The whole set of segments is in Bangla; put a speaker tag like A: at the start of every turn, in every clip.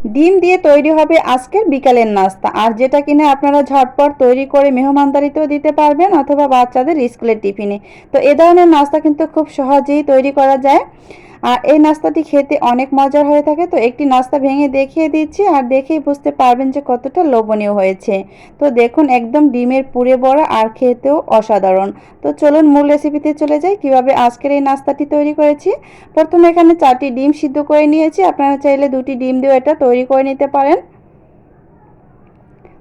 A: ডিম দিয়ে তৈরি হবে আজকের বিকালের নাস্তা। আর যেটা কিনা আপনারা ঝটপট তৈরি করে মেহমানদারিতেও দিতে পারবেন অথবা বাচ্চাদের স্কুলের টিফিনে। তো এ ধরনের নাস্তা কিন্তু খুব সহজেই তৈরি করা যায়। এই নাস্তাটি খেতে অনেক মজার হয়ে থাকে, তো একটি নাস্তা ভেঙে দেখিয়ে দিচ্ছি আর দেখেই বুঝতে পারবেন যে কতটা লোভনীয় হয়েছে। তো দেখুন, একদম ডিমের পুরে বড়া আর খেতেও অসাধারণ। তো চলুন মূল রেসিপিতে চলে যাই, কীভাবে আজকের এই নাস্তাটি তৈরি করেছি। প্রথমে এখানে চারটি ডিম সিদ্ধ করে নিয়েছি, আপনারা চাইলে দুটি ডিম দিয়েও এটা তৈরি করে নিতে পারেন।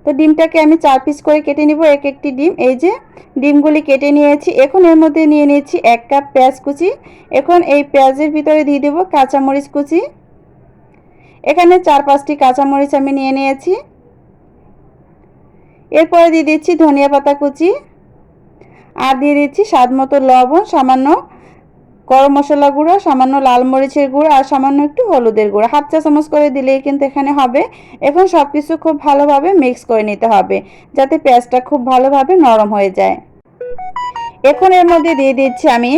A: তো ডিমটাকে আমি চার পিস করে কেটে নিব, এক একটি ডিম। এই যে ডিমগুলি কেটে নিয়েছি, এখন এর মধ্যে নিয়ে নিয়েছি এক কাপ পেঁয়াজ কুচি। এখন এই পেঁয়াজের ভিতরে দিয়ে দেবো কাঁচামরিচ কুচি। এখানে চার পাঁচটি কাঁচামরিচ আমি নিয়ে নিয়েছি। এরপরে দিয়ে দিচ্ছি ধনিয়া পাতা কুচি। আর দিয়ে দিচ্ছি স্বাদ মতো লবণ, সামান্য গরম মশলা গুঁড়ো, সামান্য লাল মরিচের গুঁড়ো আর সামান্য একটু হলুদের গুঁড়ো। হাফ চা চামচ করে দিলেই কিন্তু এখানে হবে। এখন সব কিছু খুব ভালোভাবে মিক্স করে নিতে হবে, যাতে পেঁয়াজটা খুব ভালোভাবে নরম হয়ে যায়। এখন এর মধ্যে দিয়ে দিচ্ছি আমি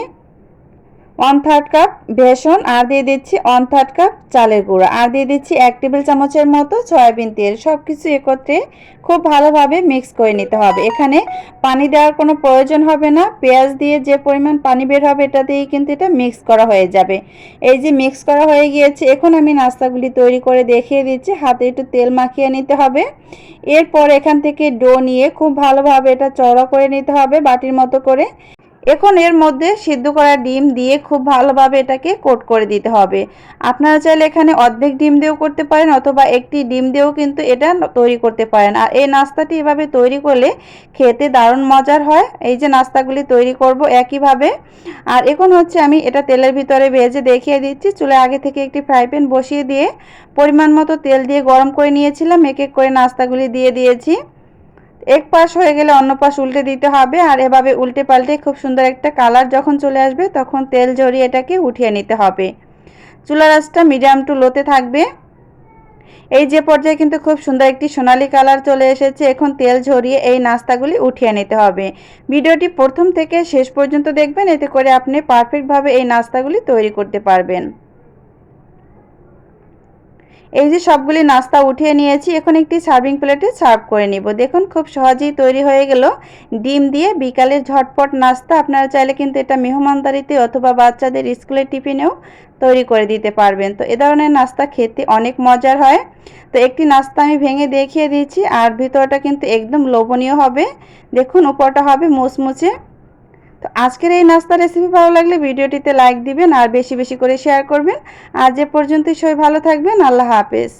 A: ওয়ান থার্ড কাপ বেসন, আর দিয়ে দিচ্ছি ওয়ান থার্ড কাপ চালের গুঁড়ো। আর দিয়ে দিচ্ছি এক টেবিল চামচের মতো সয়াবিন তেল। সব কিছু একত্রে খুব ভালোভাবে মিক্স করে নিতে হবে। এখানে পানি দেওয়ার কোনো প্রয়োজন হবে না। পেঁয়াজ দিয়ে যে পরিমাণ পানি বের হবে, এটা দিয়েই কিন্তু এটা মিক্স করা হয়ে যাবে। এই যে মিক্স করা হয়ে গিয়েছে, এখন আমি নাস্তাগুলি তৈরি করে দেখিয়ে দিচ্ছি। হাতে একটু তেল মাখিয়ে নিতে হবে। এরপর এখান থেকে ডো নিয়ে খুব ভালোভাবে এটা চড়া করে নিতে হবে বাটির মতো করে। এখন এর মধ্যে সিদ্ধ করা ডিম দিয়ে খুব ভালোভাবে এটাকে কোট করে দিতে হবে। আপনারা চাইলে এখানে অর্ধেক ডিম দিয়েও করতে পারেন অথবা একটি ডিম দিয়েও কিন্তু এটা তৈরি করতে পারেন। আর এই নাস্তাটি এভাবে তৈরি করলে খেতে দারুণ মজার হয়। এই যে নাস্তাগুলি তৈরি করব একইভাবে। আর এখন হচ্ছে আমি এটা তেলের ভিতরে ভেজে দেখিয়ে দিচ্ছি। চুলে আগে থেকে একটি ফ্রাই প্যান বসিয়ে দিয়ে পরিমাণ মতো তেল দিয়ে গরম করে নিয়েছিলাম। এক এক করে নাস্তাগুলি দিয়ে দিয়েছি। এক পাশ হয়ে গেলে অন্য পাশ উল্টে দিতে হবে, আর এভাবে উল্টে পাল্টে খুব সুন্দর একটা কালার যখন চলে আসবে, তখন তেল ঝরিয়ে এটাকে উঠিয়ে নিতে হবে। চুলার আঁচটা মিডিয়াম টু লোতে থাকবে। এই যে পর্যায়ে কিন্তু খুব সুন্দর একটি সোনালি কালার চলে এসেছে, এখন তেল ঝরিয়ে এই নাস্তাগুলি উঠিয়ে নিতে হবে। ভিডিওটি প্রথম থেকে শেষ পর্যন্ত দেখবেন, এতে করে আপনি পারফেক্টভাবে এই নাস্তাগুলি তৈরি করতে পারবেন। এই যে সবগুলি নাস্তা উঠিয়ে নিয়েছি, এখন একটি সার্ভিং প্লেটে সার্ভ করে নিব। দেখুন, খুব সহজেই তৈরি হয়ে গেল। ডিম দিয়ে বিকালের ঝটপট নাস্তা আপনারা চাইলে কিন্তু এটা মেহমানদারিতে অথবা বাচ্চাদের স্কুলের টিফিনেও তৈরি করে দিতে পারবেন। তো এ ধরনের নাস্তা খেতে অনেক মজার হয়। তো একটি নাস্তা আমি ভেঙে দেখিয়ে দিয়েছি, আর ভিতরটা কিন্তু একদম লোভনীয় হবে। দেখুন, উপরটা হবে মুচমুচে। তো আজকের এই নাস্তা রেসিপি ভালো লাগলে ভিডিওটিতে লাইক দিবেন আর বেশি বেশি করে শেয়ার করবেন। আর যে পর্যন্তই সবাই ভালো থাকবেন। আল্লাহ হাফেজ।